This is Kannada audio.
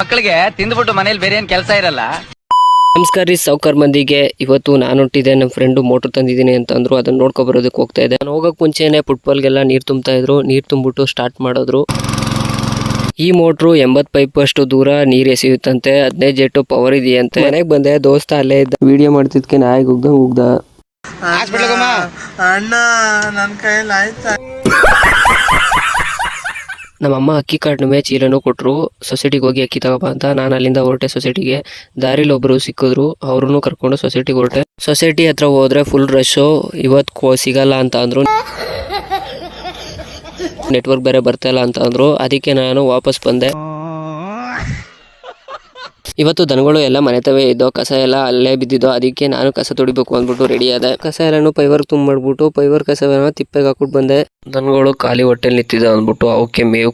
ಮಕ್ಕಳಿಗೆ ತಿಂದ್ಬಿಟ್ಟು ಮನೇಲಿ ಬೇರೆ ಏನ್ ಕೆಲಸ ಇರಲ್ಲ. ನಮಸ್ಕಾರ ರೀ ಸೌಕರ್ ಮಂದಿಗೆ. ಇವತ್ತು ನಾನು ಹೊಟ್ಟಿದ್ದೆ ನಮ್ಮ ಫ್ರೆಂಡು ಮೋಟರ್ ತಂದಿದ್ದೀನಿ ಅಂತ ಅಂದ್ರು ಅದನ್ನ ನೋಡ್ಕೊ ಬರೋದಕ್ಕೆ ಹೋಗ್ತಾ ಇದ್ದೆ. ನಾನು ಹೋಗಕ್ ಮುಂಚೆನೆ ಫುಟ್ಬಾಲ್ಗೆಲ್ಲ ನೀರು ತುಂಬ್ತಾ ಇದ್ರು. ನೀರು ತುಂಬಿಟ್ಟು ಸ್ಟಾರ್ಟ್ ಮಾಡಿದ್ರು. ಈ ಮೋಟ್ರು ಎಂಬತ್ ಪೈಪ್ ಅಷ್ಟು ದೂರ ನೀರ್ ಎಸೆಯುತ್ತಂತೆ. ಹದಿನೈದು ಜೆಟ್ಟು ಪವರ್ ಇದೆಯಂತೆ. ಮನೆಗೆ ಬಂದೆ ದೋಸ್ತ ಅಲ್ಲೇ ಇದ್ದ. ವಿಡಿಯೋ ಮಾಡ್ತಿದ್ಕೆ ನಾಯಿಗೆ ಉಗ್ದ ಉಗ್ದ. ಅಣ್ಣ ನನ್ನ ಕೈಯಲ್ಲಿ ಆಯ್ತಾ? ನಮ್ಮಮ್ಮ ಅಕ್ಕಿ ಕಾಳಿನ ಚೀಲನೂ ಕೊಟ್ಟರು ಸೊಸೈಟಿಗೆ ಹೋಗಿ ಅಕ್ಕಿ ತಗೋಬಾ ಅಂತ ನಾನು ಅಲ್ಲಿಂದ ಹೊರಟೆ ಸೊಸೈಟಿಗೆ. ದಾರಿಲಿ ಒಬ್ಬರು ಸಿಕ್ಕಿದ್ರು ಅವ್ರೂ ಕರ್ಕೊಂಡು ಸೊಸೈಟಿಗೆ ಹೊರಟೆ. ಸೊಸೈಟಿ ಹತ್ರ ಹೋದ್ರೆ ಫುಲ್ ರಶ್ಶು ಇವತ್ತು ಸಿಗಲ್ಲ ಅಂತ ಅಂದರು. ನೆಟ್ವರ್ಕ್ ಬೇರೆ ಬರ್ತಾ ಇಲ್ಲ ಅಂತ ಅಂದರು. ಅದಕ್ಕೆ ನಾನು ವಾಪಸ್ ಬಂದೆ. ಇವತ್ತು ದನಗಳು ಎಲ್ಲ ಮನೆ ತವೆ ಇದ್ದೋ, ಕಸ ಎಲ್ಲ ಅಲ್ಲೇ ಬಿದ್ದಿದ್ದೋ, ಅದಕ್ಕೆ ನಾನು ಕಸ ತೊಡಿಬೇಕು ಅಂದ್ಬಿಟ್ಟು ರೆಡಿ ಆದೆ. ಕಸ ಎಲ್ಲಾನು ಪೈವರ್ ತುಂಬ ಮಾಡ್ಬಿಟ್ಟು ಪೈವರ್ ಕಸವನ್ನ ತಿಪ್ಪೆಗೆ ಹಾಕ್ಬಿಟ್ಟು ಬಂದೆ. ದನಗಳು ಖಾಲಿ ಹೊಟ್ಟೆಲಿ ನಿಂತಿದೆ ಅಂದ್ಬಿಟ್ಟು, ಅವಕ್ಕೆ ಮೇವು